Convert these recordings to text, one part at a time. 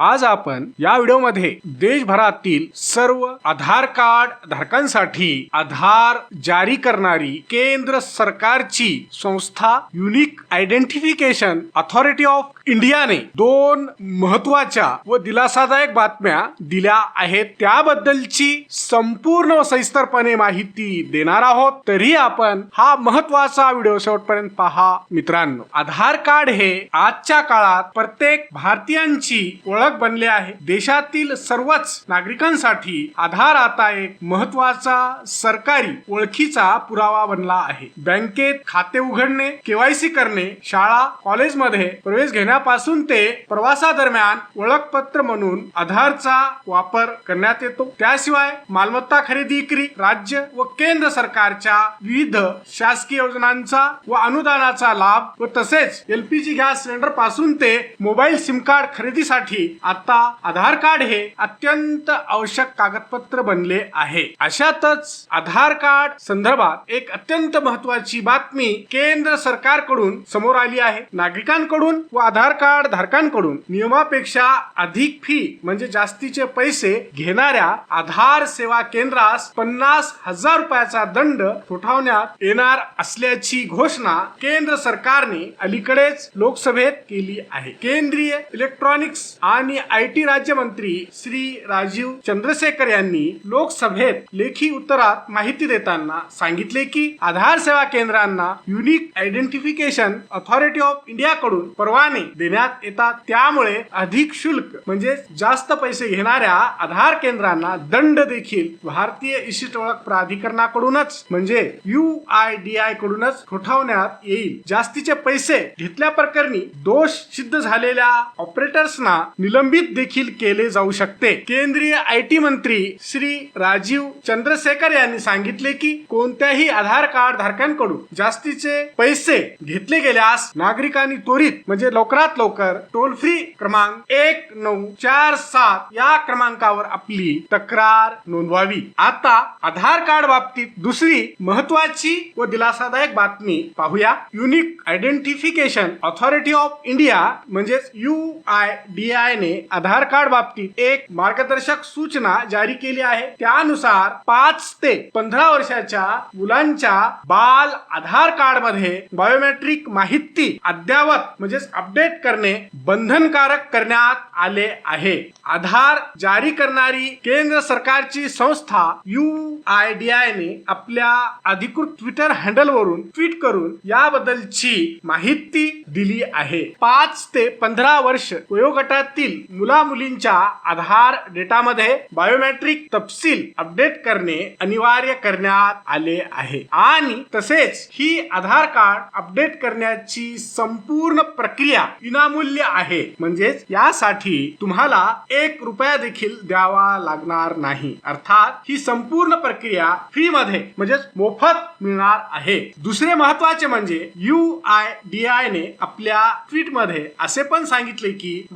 आज आपण या व्हिडिओमध्ये देशभरातील सर्व आधार कार्ड धारकांसाठी आधार जारी करणारी केंद्र सरकारची संस्था युनिक आयडेंटिफिकेशन अथॉरिटी ऑफ इंडियाने दोन महत्त्वाच्या व दिलासादायक बातम्या दिल्या आहेत. त्याबद्दलची संपूर्ण व सविस्तरपणे माहिती देणार आहोत. तरी आपण हा महत्त्वाचा व्हिडिओ शेवटपर्यंत पहा. मित्रांनो आधार कार्ड हे आजच्या काळात प्रत्येक भारतीयांची ओळख बनले आहे. देशातील सर्वच नागरिकांसाठी आधार आता एक महत्त्वाचा सरकारी ओळखीचा पुरावा बनला आहे. बँकेत खाते उघडणे केवायसी करणे शाळा कॉलेजमध्ये प्रवेश घेण्यापासून ते प्रवासादरम्यान ओळखपत्र म्हणून आधारचा वापर करण्यात येतो. त्याशिवाय मालमत्ता खरेदी विक्री राज्य व केंद्र सरकारच्या विविध शासकीय योजनांचा व अनुदानाचा लाभ व तसेच एलपीजी गॅस सिलेंडरपासून ते मोबाईल सिम कार्ड खरेदीसाठी आता आधार कार्ड हे अत्यंत आवश्यक कागदपत्र बनले आहे. अशातच आधार कार्ड संदर्भात एक अत्यंत महत्वाची बातमी केंद्र सरकारकडून समोर आली आहे. नागरिकांकडून व आधार कार्ड धारकांकडून नियमापेक्षा अधिक फी म्हणजे जास्तीचे पैसे घेणाऱ्या आधार सेवा केंद्रास पन्नास हजार रुपयाचा दंड ठोठावण्यात येणार असल्याची घोषणा केंद्र सरकारने अलीकडेच लोकसभेत केली आहे. केंद्रीय इलेक्ट्रॉनिक्स आणि आय टी राज्यमंत्री श्री राजीव चंद्रशेखर यांनी लोकसभेत लेखी उत्तरात माहिती देताना सांगितले की आधार सेवा केंद्रांना unique identification authority of India कडून परवाने देण्यात येतात. त्यामुळे अधिक शुल्क म्हणजे जास्त पैसे घेणाऱ्या आधार केंद्रांना दंड देखील भारतीय इशिष्ट ओळख प्राधिकरणाकडूनच म्हणजे यू आय डी आय कडूनच ठोठावण्यात येईल. जास्तीचे पैसे घेतल्या प्रकरणी दोष सिद्ध झालेल्या ऑपरेटर्सना निलंबित देखील केले जाऊ शकते. केंद्रीय आय टी मंत्री श्री राजीव चंद्रशेखर यांनी सांगितले की कोणत्याही आधार कार्ड धारकांकडून जास्तीचे पैसे घेतले गेल्यास नागरिकांनी त्वरित म्हणजे लवकरात लवकर टोल फ्री क्रमांक एक नऊ चार सात या क्रमांकावर आपली तक्रार नोंदवावी. आता आधार कार्ड बाबतीत दुसरी महत्वाची व दिलासादायक बातमी पाहूया. Unique identification authority of India म्हणजेच यू आय डी आय ने आधार कार्ड बाबतीत एक मार्गदर्शक सूचना जारी केली आहे. त्यानुसार पाच ते पंधरा वर्षाच्या मुलांच्या बाल आधार कार्डमध्ये बायोमेट्रिक माहिती अद्यावत म्हणजेच अपडेट करणे बंधनकारक करण्यात आले आहे. आधार जारी करणारी केंद्र सरकारची संस्था यू आय डी आय ने आपल्या अधिकृत ट्विटर हँडल वरून ट्विट करून याबद्दलची माहिती दिली आहे. पाच ते पंधरा वर्ष वयोगटातील मुला मुलींच्या आधार डेटामध्ये बायोमेट्रिक तपशील अपडेट करणे अनिवार्य करण्यात आले आहे. आणि तसेच ही आधार कार्ड अपडेट करण्याची संपूर्ण प्रक्रिया विनामूल्य आहे. म्हणजेच यासाठी तुम्हाला एक रुपया देखील द्यावा लागणार नाही. अर्थात ही संपूर्ण प्रक्रिया फ्री मध्ये म्हणजेच मोफत मिळणार आहे. दुसरे महत्त्वाचे म्हणजे यू आय डी आय ने आपल्या ट्विटमध्ये असे पण सांगितले की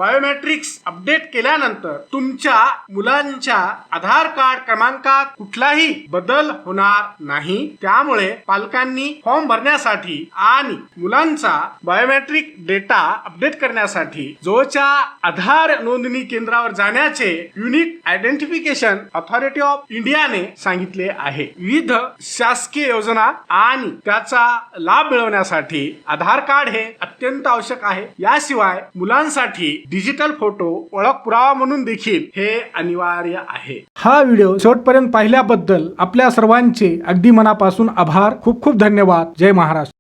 बायोमेट्रिक्स अपडेट केल्यानंतर तुमच्या मुलांच्या आधार कार्ड क्रमांकात कुठलाही बदल होणार नाही. त्यामुळे पालकांनी फॉर्म भरण्यासाठी आणि मुलांचा बायोमेट्रिक डेटा अपडेट करण्यासाठी जवळच्या आधार नोंदणी केंद्रावर जाण्याचे युनिक आयडेंटिफिकेशन अथॉरिटी ऑफ इंडियाने सांगितले आहे. विविध शासकीय योजना आणि त्याचा लाभ मिळवण्यासाठी आधार कार्ड हे अत्यंत आवश्यक आहे. याशिवाय मुलांसाठी डिजिटल फोटो फोटो ओळख पुरावा म्हणून देखील हे अनिवार्य आहे. हा व्हिडिओ शेवटपर्यंत पाहिल्याबद्दल आपल्या सर्वांचे अगदी मनापासून आभार. खूप खूप धन्यवाद. जय महाराष्ट्र.